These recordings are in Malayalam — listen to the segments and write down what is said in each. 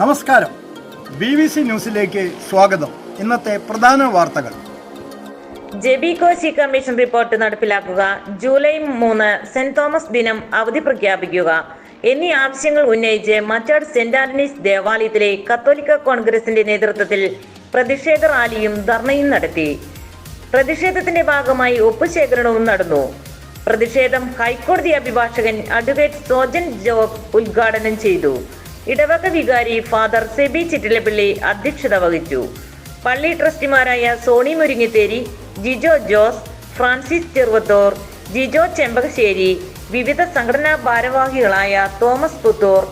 നമസ്കാരം. ബി ബി സി ന്യൂസിലേക്ക് സ്വാഗതം. ഇന്നത്തെ പ്രധാന വാർത്തകൾ. J B Koshy commission report നടപ്പിലാക്കുക. ജൂലൈ മൂന്ന് സെന്റ് തോമസ് ദിനം അവധി പ്രഖ്യാപിക്കുക. എന്നീ ആവശ്യങ്ങൾ ഉന്നയിച്ച് മച്ചാട് സെന്റ് ആന്റണീസ് ദേവാലയത്തിലെ കത്തോലിക്ക കോൺഗ്രസിന്റെ നേതൃത്വത്തിൽ പ്രതിഷേധ റാലിയും ധർണയും നടത്തി. പ്രതിഷേധത്തിന്റെ ഭാഗമായി ഒപ്പുശേഖരണവും നടന്നു. പ്രതിഷേധം ഹൈക്കോടതി അഭിഭാഷകൻ അഡ്വക്കേറ്റ് സോജൻ ജോബ് ഉദ്ഘാടനം ചെയ്തു. ഇടവക വികാരി ഫാദർ സെബി ചിറ്റിലപ്പിള്ളി അധ്യക്ഷത വഹിച്ചു. പള്ളി ട്രസ്റ്റിമാരായ സോണി മുരിങ്ങിത്തേരി ജിജോ ജോസ് ഫ്രാൻസിസ് ചെറുവത്തൂർ ജിജോ ചെമ്പകശ്ശേരി വിവിധ സംഘടനാ ഭാരവാഹികളായ Thomas Puthur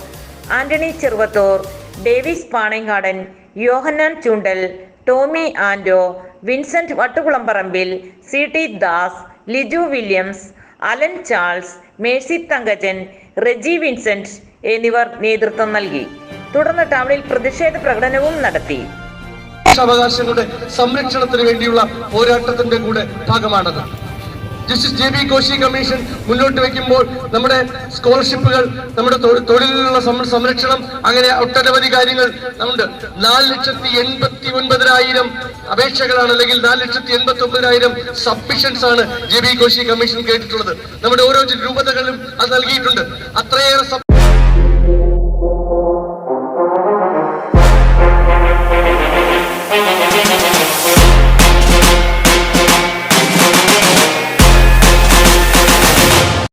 Antony Cheruvathur Davis പാണേങ്കാടൻ Yohannan Choondal Tomy Ando Vincent Vattukulamparambil C T Das Liju Williams Allen Charles Mercy Thankachan Reji Vincent എന്നിവർ നേതൃത്വം നൽകി. തുടർന്ന് ടൗണിൽ പ്രതിഷേധ പ്രകടനവും നടത്തി. അവകാശങ്ങളുടെ സംരക്ഷണത്തിന് വേണ്ടിയുള്ള പോരാട്ടത്തിന്റെ കൂടെ ഭാഗമാണത്. Justice J B Koshy commission മുന്നോട്ട് വെക്കുമ്പോൾ നമ്മുടെ സ്കോളർഷിപ്പുകൾ നമ്മുടെ തൊഴി- തൊഴിലിനുള്ള സംരക്ഷണം അങ്ങനെ ഒട്ടനവധി കാര്യങ്ങൾ ഉണ്ട് നാല് ലക്ഷത്തി എൺപത്തി ഒൻപതിനായിരം അപേക്ഷകളാണ് അല്ലെങ്കിൽ നാല് ലക്ഷത്തി എൺപത്തി ഒമ്പതിനായിരം സബ്മിഷൻസ് ആണ് ജെ ബി കോശി കമ്മീഷൻ കേട്ടിട്ടുള്ളത്. നമ്മുടെ ഓരോ രൂപതകളിലും അത് നൽകിയിട്ടുണ്ട്. അത്രയേറെ